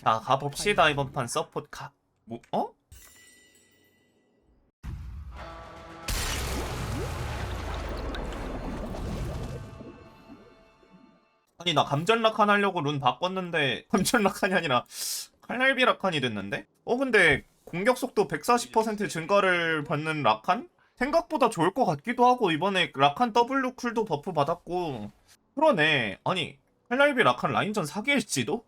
자 가봅시다 이번 판 서포트 가... 뭐? 어? 아니 나 감전 라칸 하려고 룬 바꿨는데 감전 라칸이 아니라 칼날비 라칸이 됐는데? 어 근데 공격 속도 140% 증가를 받는 라칸? 생각보다 좋을 것 같기도 하고 이번에 라칸 W 쿨도 버프 받았고 그러네 아니 칼날비 라칸 라인전 사기일지도?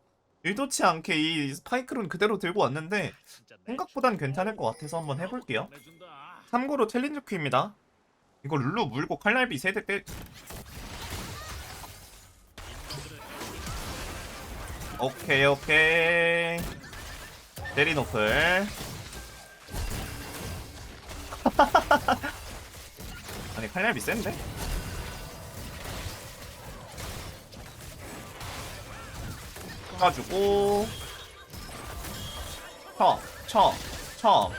의도치 않게 이 스파이크론 그대로 들고 왔는데 생각보단 괜찮을 것 같아서 한번 해볼게요. 참고로 챌린저 큐입니다. 이거 룰루 물고 칼날비 세대 때 오케이 오케이. 때리노플. 아니 칼날비 센데? 가지고 쳐, 쳐, 쳐,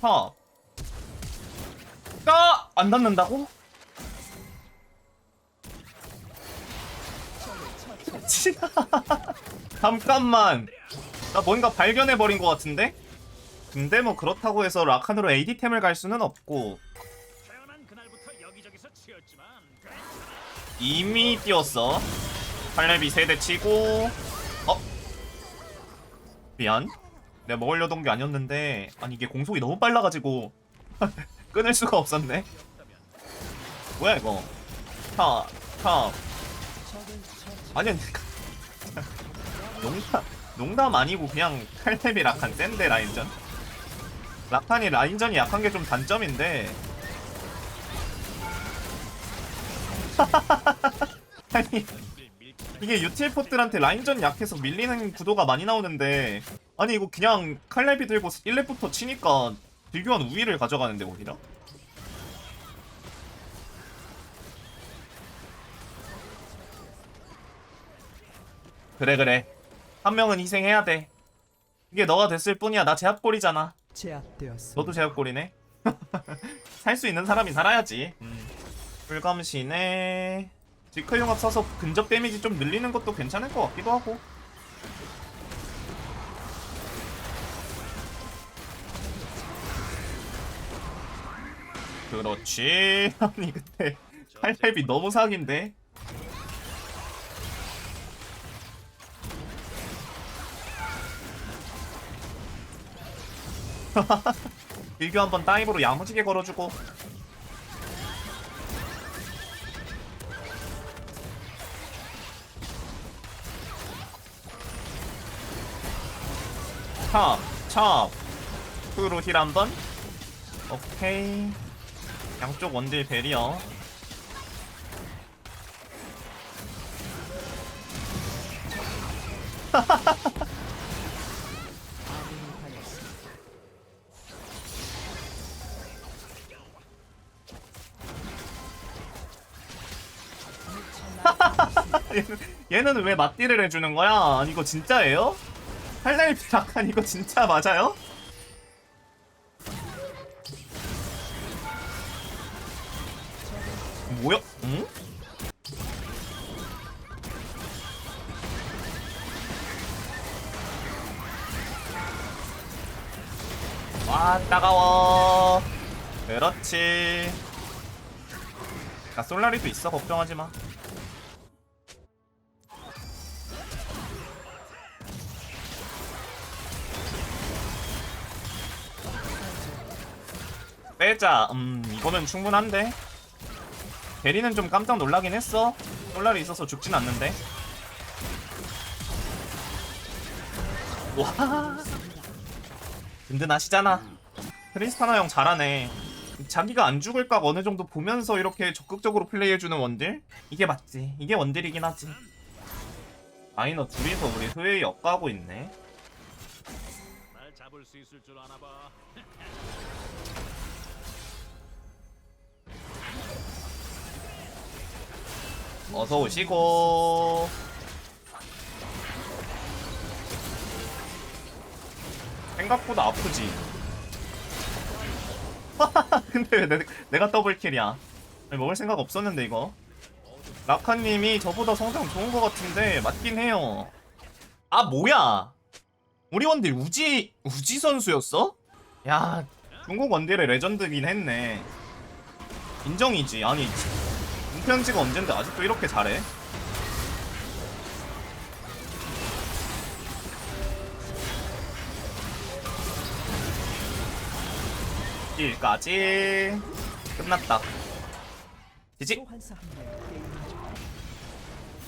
쳐. 아! 안 닿는다고? 잠깐만. 나 뭔가 발견해버린 것 같은데? 근데 뭐 그렇다고 해서 라칸으로 AD템을 갈 수는 없고 이미 뛰었어. 팔레비 세대 치고 어? 미안. 내가 먹으려던 게 아니었는데 아니 이게 공속이 너무 빨라가지고 끊을 수가 없었네. 뭐야 이거? 탑, 탑. 아니 농담 농담 아니고 그냥 칼렙이 라칸 센데 라인전. 라칸이 라인전이 약한 게 좀 단점인데. 아니 이게 유틸포들한테 라인전 약해서 밀리는 구도가 많이 나오는데 아니 이거 그냥 칼날비 들고 1렙부터 치니까 딜교환 우위를 가져가는데 오히려 그래 그래. 한 명은 희생해야 돼. 이게 너가 됐을 뿐이야. 나 제압골이잖아. 제압되었습니다. 너도 제압골이네. 살 수 있는 사람이 살아야지. 음. 불감신에 지크 융합 써서 근접 데미지 좀 늘리는 것도 괜찮을 것 같기도 하고. 그렇지. 아니 근데 팔렙이 너무 사기인데. 일교 한번 다이브로 야무지게 걸어주고 찹, 찹. 후로 힐 한 번. 오케이. 양쪽 원딜 베리어. 얘는, 얘는 왜 맞디를 해주는 거야? 이거 진짜예요? 할날비 약간 이거 진짜 맞아요? 뭐야? 응? 와 따가워 그렇지 나 솔라리도 있어 걱정하지 마 빼자. 음, 이거면 충분한데. 대리는 좀 깜짝 놀라긴 했어. 솔라리 있어서 죽진 않는데. 와. 든든하시잖아. 크리스타나 형 잘하네. 자기가 안 죽을 각 어느 정도 보면서 이렇게 적극적으로 플레이해주는 원딜? 이게 맞지. 이게 원딜이긴 하지. 마이너 둘이서 우리 흐웨이 엮가고 있네. 날 잡을 수 있을 줄 아나 봐. 어서 오시고. 생각보다 아프지. 근데 왜 내, 내가 더블킬이야? 먹을 생각 없었는데 이거. 라카님이 저보다 성장 좋은 것 같은데 맞긴 해요. 아 뭐야 우리 원딜 우지 우지 선수였어? 야 중국 원딜의 레전드긴 했네 인정이지 아니 은평지가 언젠데 아직도 이렇게 잘해? 일까지. 끝났다. 지지.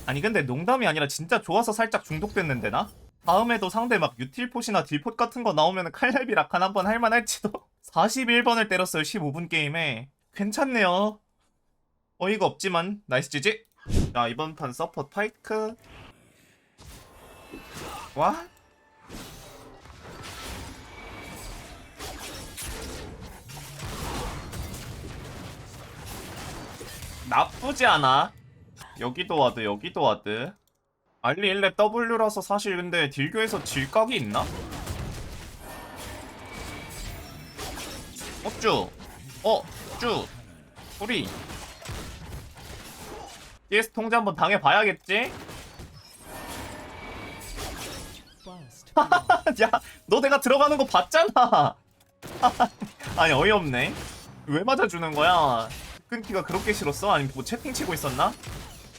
아니 근데 농담이 아니라 진짜 좋아서 살짝 중독됐는데 나? 다음에도 상대 막 유틸폿이나 딜폿 같은 거 나오면 칼날비 라칸 한번 할만할지도? 41번을 때렸어요 15분 게임에. 괜찮네요 어이가 없지만 나이스 지지. 자 이번 판 서포트 파이크. 와? 나쁘지 않아. 여기도 와드 여기도 와드. 알리 1렙 W라서 사실 근데 딜교에서 질 각이 있나? 어쭈. 어쭈. 우리 DS 통제 한번 당해봐야겠지? 야, 너 내가 들어가는 거 봤잖아. 아니 어이없네. 왜 맞아주는 거야? 끊기가 그렇게 싫었어? 아니면 뭐 채팅 치고 있었나?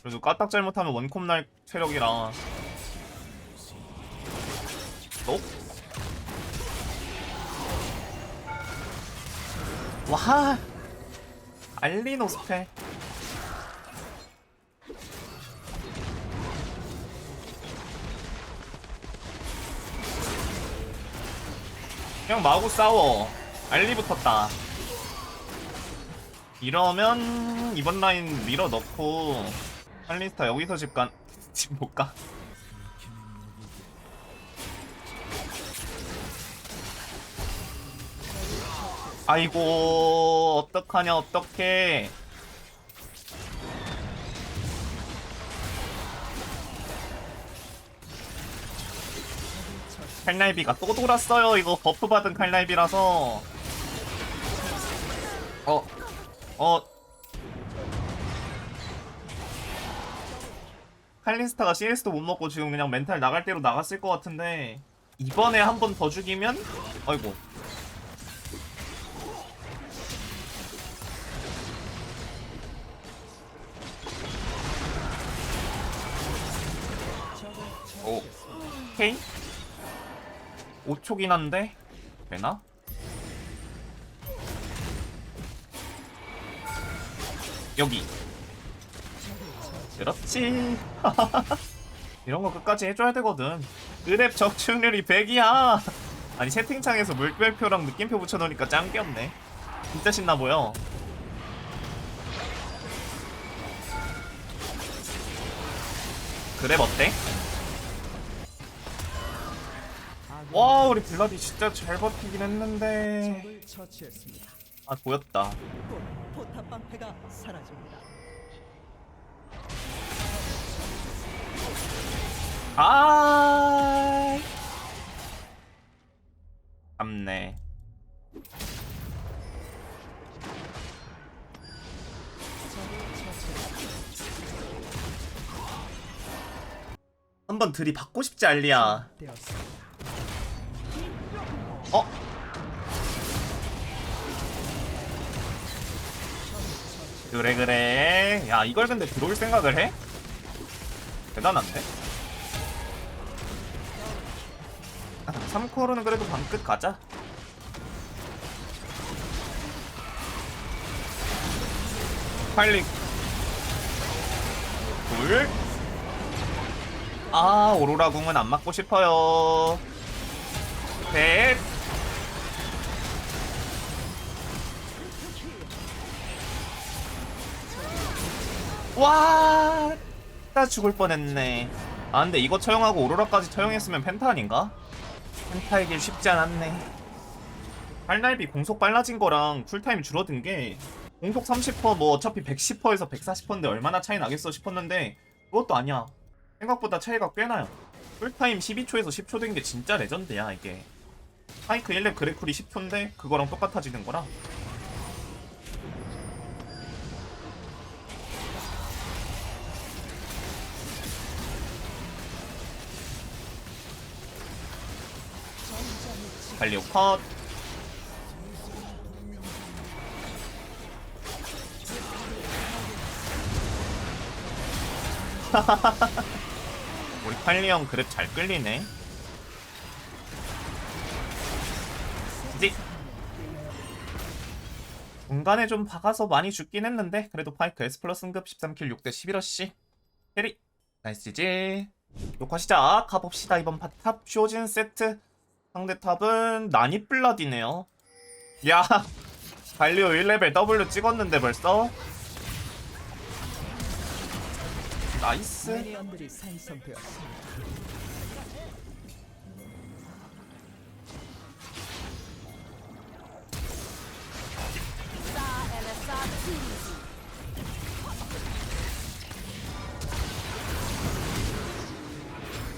그래도 까딱 잘못하면 원콤 날 체력이라. 너? 와, 알리노 스페. 그냥 마구 싸워. 알리 붙었다. 이러면 이번 라인 밀어 넣고 할리스타 여기서 집 간, 집 못 가. 아이고 어떡하냐 어떡해 칼날비가 또 돌았어요. 이거 버프 받은 칼날비라서. 어. 어. 칼리스타가 CS도 못 먹고 지금 그냥 멘탈 나갈 대로 나갔을 것 같은데 이번에 한 번 더 죽이면? 아이고. 오. 오케이 5초긴 한데? 되나? 여기. 그렇지. 이런 거 끝까지 해줘야 되거든. 그랩 적중률이 100이야. 아니 채팅창에서 물결표랑 느낌표 붙여놓으니까 짱 귀엽네. 진짜 신나보여. 그랩 어때? 와 우리 블라디 진짜 잘 버티긴 했는데 적을 처치했습니다. 아 보였다 곧 포탑 방패가 사라집니다. 아 잡네 적을 처치했습니다. 한번 들이 받고 싶지 알리야 되었습니다. 어? 그래 그래 야 이걸 근데 들어올 생각을 해? 대단한데? 3코어로는 그래도 방끝 가자 빨리 둘 아, 오로라 궁은 안 맞고 싶어요. 셋. 와, 나 죽을 뻔했네. 아, 근데 이거 처형하고 오로라까지 처형했으면 펜타 아닌가? 펜타 이길 쉽지 않았네. 발날비 공속 빨라진 거랑 쿨타임 줄어든 게 공속 30%뭐 어차피 110%에서 140%인데 얼마나 차이 나겠어 싶었는데 그것도 아니야. 생각보다 차이가 꽤 나요. 풀타임 12초에서 10초 된 게 진짜 레전드야 이게. 파이크 1렙 그래쿨이 10초인데 그거랑 똑같아지는 거라. 갈리오 컷. 우리 칼리 형 그랩 잘 끌리네. 중간에 좀 박아서 많이 죽긴 했는데 그래도 파이크 S 플러스 승급 13킬 6대 11어씨. 캐리. 나이스지 녹화 시작. 가봅시다. 이번 바탑 쇼진 세트 상대 탑은 나니블라디네요. 야 갈리오 1레벨 W 찍었는데 벌써? 나이스.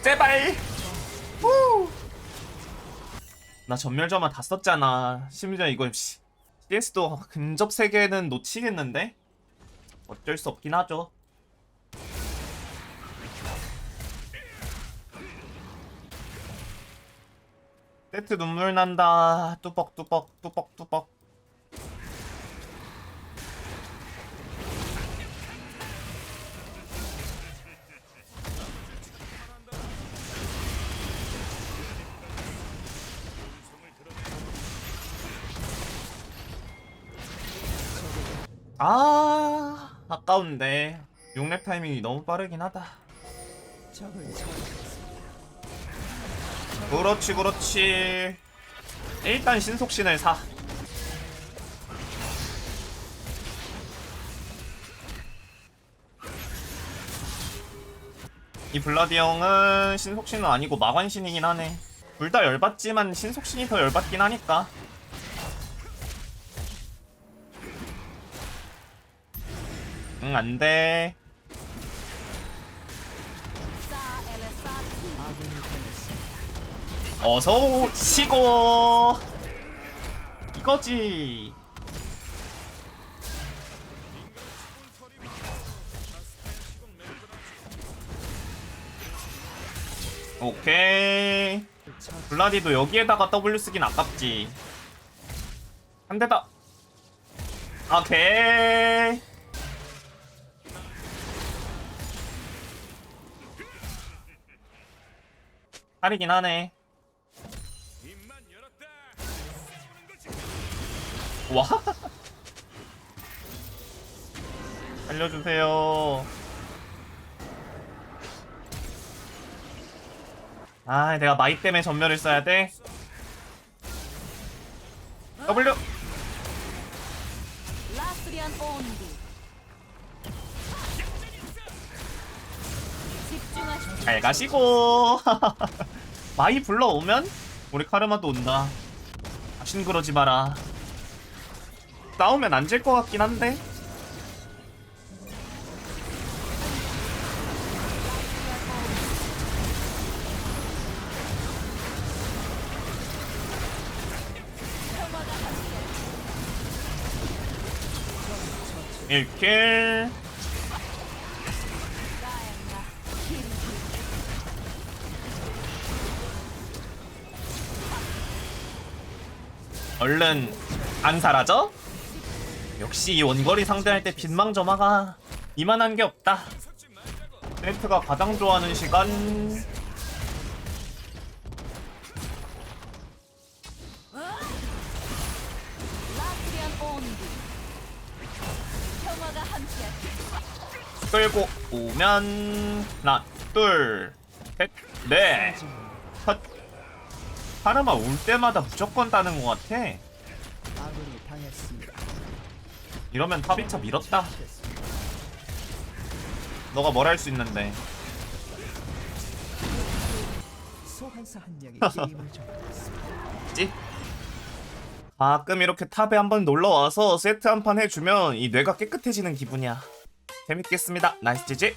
제발 나 전멸점화 다 썼잖아. 심지어 이거 씨, CS도 근접 3개는 놓치겠는데? 어쩔 수 없긴 하죠. 세트 눈물 난다. 뚜벅뚜벅 뚜벅뚜벅 아 아까운데 6렙 타이밍이 너무 빠르긴 하다. 그렇지 그렇지. 일단 신속신을 사. 이 블라디 형은 신속신은 아니고 마관신이긴 하네. 둘 다 열받지만 신속신이 더 열받긴 하니까 응 안돼. 아군이 당했습니다. 어서 오시고. 이거지. 오케이. 블라디도 여기에다가 W 쓰긴 아깝지. 한 대다 오케이 살이긴 하네. 와. 알려주세요. 아 내가 마이 때문에 전멸을 써야 돼? W 잘 가시고. 마이 불러오면 우리 카르마도 온다 다신 그러지 마라. 싸우면 안 질 것 같긴 한데. 일킬 얼른 안 사라져? 역시 이 원거리 상대할 때 빈망점화가 이만한 게 없다. 세트가 가장 좋아하는 시간 끌고 오면 하나 둘셋넷 첫 하나만 올 때마다 무조건 따는 것 같아. 아군이 당했습니다. 이러면 타비차 밀었다. 너가 뭘 할 수 있는데. 소환사 한 명이 게임을 종료했습니다. 지? 가끔 이렇게 탑에 한번 놀러 와서 세트 한 판 해주면 이 뇌가 깨끗해지는 기분이야. 재밌겠습니다. 나이스 지지.